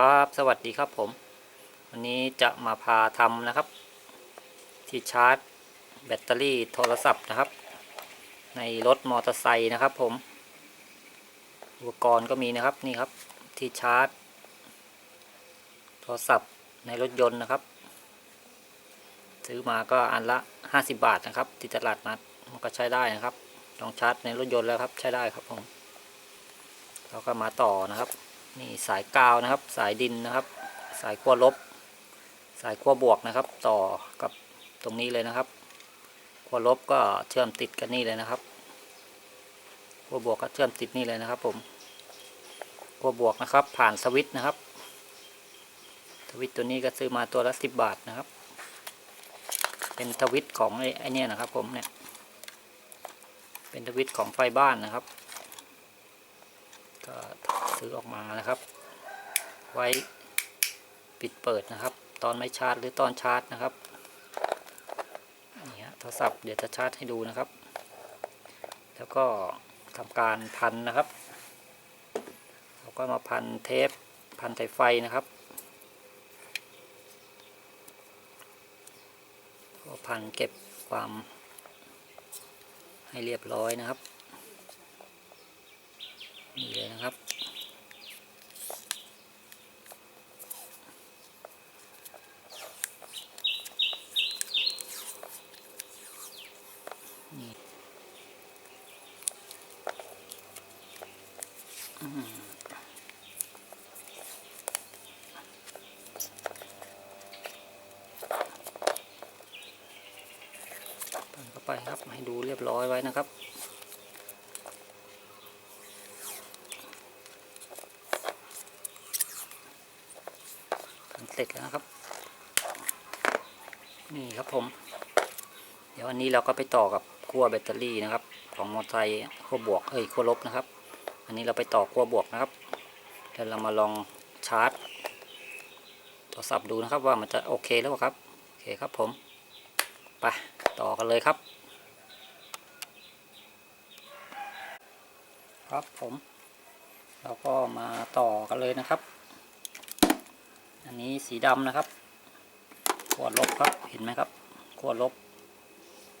ครับสวัสดีครับผม วันนี้จะมาพาทำนะครับ ที่ชาร์จ แบตเตอรี่โทรศัพท์นะครับ ในรถมอเตอร์ไซค์นะครับผม อุปกรณ์ก็มีนะครับนี่ครับที่ชาร์จ โทรศัพท์ในรถยนต์นะครับ ซื้อมาก็อันละ 50 บาทนะครับ ที่ตลาดนัดมันก็ใช้ได้นะครับลองชาร์จในรถยนต์แล้วครับใช้ได้ครับผมเราก็มาต่อนะครับ นี่สายกาวนะครับ สายดินนะครับ สายขั้วลบ สายขั้วบวกนะครับ ต่อกับตรงนี้เลยนะครับขั้วลบก็เชื่อมติดกันนี่เลยนะครับขั้วบวกก็เชื่อมติดนี่เลยนะครับ ผมขั้วบวกนะครับ ผ่านสวิตช์นะครับสวิตช์ตัวนี้ก็ซื้อมาตัวละสิบบาทนะครับ เป็นทวิตของไอ้ไอเนี่ยนะครับ ผมเนี่ย เป็นทวิตของไฟบ้านนะครับ ก็ ซื้อออกมานะครับ ไว้ปิดเปิดนะครับ ตอนไม่ชาร์จหรือตอนชาร์จนะครับนี่ฮะโทรศัพท์เดี๋ยวจะชาร์จให้ดูนะครับ แล้วก็ทำการพันนะครับเราก็มาพันเทปพันสายไฟนะครับก็พันเก็บความให้เรียบร้อยนะครับ นี่เลยนะครับ นี่อืมเปิดเข้า ไปครับ ให้ดูเรียบร้อยไว้นะครับ เสร็จแล้วนะครับ นี่ครับผม เดี๋ยววันนี้เราก็ไปต่อกับขั้วแบตเตอรี่นะครับ ของมอเตอร์ไซค์ขั้วบวกเอ้ยขั้วลบนะครับ อันนี้เราไปต่อขั้วบวกนะครับแล้วเรามาลองชาร์จโทรศัพท์ดูนะครับว่ามันจะโอเคแล้วเปล่าครับ โอเคครับผม ไป ต่อกันเลยครับ ครับผม เราก็มาต่อกันเลยนะครับ อันนี้สีดำนะครับขั้วลบครับเห็นไหมครับขั้วลบ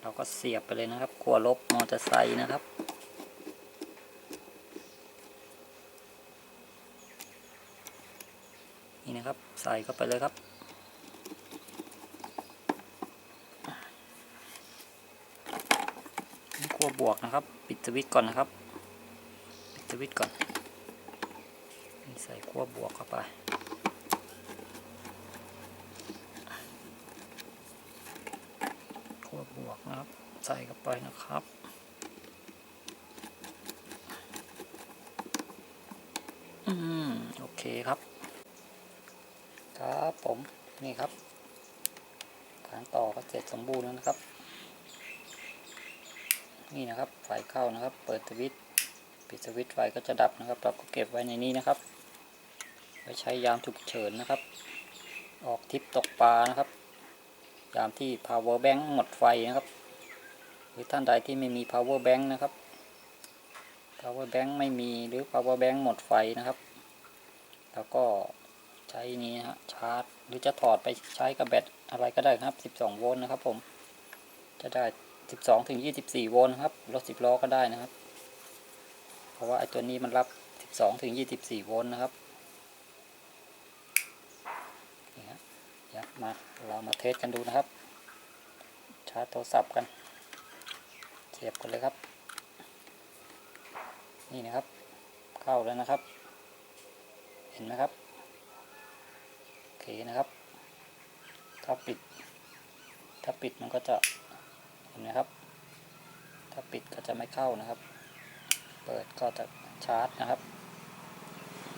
เราก็เสียบไปเลยนะครับขั้วลบมอเตอร์ไซค์นะครับนี่นะครับใส่เข้าไปเลยครับขั้วบวกนะครับ ปิดสวิตช์ก่อนนะครับ สวิตช์ก่อน ใส่ขั้วบวกเข้าไปขั้วบวกนะครับ ใส่เข้าไปนะครับอืมโอเคครับ ครับผมนี่ครับการต่อก็เสร็จสมบูรณ์แล้วนะครับ นี่นะครับไฟเข้านะครับ เปิดสวิตช์ ปิดสวิตช์ไฟก็จะดับนะครับ เราก็เก็บไว้ในนี้นะครับ ไว้ใช้ยามฉุกเฉินนะครับ ออกทิปตกปลานะครับ ยามที่ power bank หมดไฟนะครับ หรือท่านใดที่ไม่มี power bank นะครับ power bank ไม่มีหรือ power bank หมดไฟนะครับ แล้วก็ใช้นี้นะฮะชาร์จ หรือจะถอดไปใช้กับแบตอะไรก็ได้ครับ 12 โวลต์นะครับผม จะได้ 12ถึง24 โวลต์ครับ รถ 10 ล้อก็ได้นะครับ เพราะว่าไอ้ตัวนี้มันรับ 12 ถึง 24 โวลต์นะครับนี่ฮะเดี๋ยวมาเรามาเทสกันดูนะครับ ชาร์จโทรศัพท์กัน เสียบกันเลยครับ นี่นะครับ เข้าแล้วนะครับ เห็นไหมครับ โอเคนะครับ ถ้าปิด ถ้าปิดมันก็จะ เห็นไหมครับ ถ้าปิดก็จะไม่เข้านะครับ เปิดก็จะชาร์จนะครับ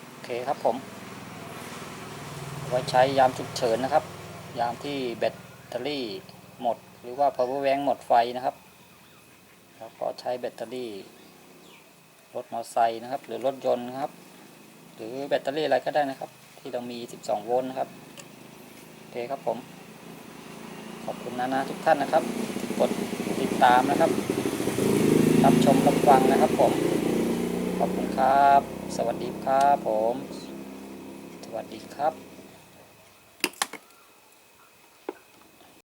โอเคครับผม ไว้ใช้ยามฉุกเฉินนะครับ ยามที่แบตเตอรี่หมด หรือว่า power bank หมดไฟนะครับ แล้วก็ใช้แบตเตอรี่ รถมอเตอร์ไซค์นะครับ หรือรถยนต์ครับ หรือแบตเตอรี่อะไรก็ได้นะครับ ที่เรามี 12 โวลต์นะครับ โอเคครับผม ขอบคุณนะนะทุกท่านนะครับ กดติดตามนะครับ รับชมรับ ฟังนะครับผม ขอบคุณครับ สวัสดีครับผม สวัสดีครับ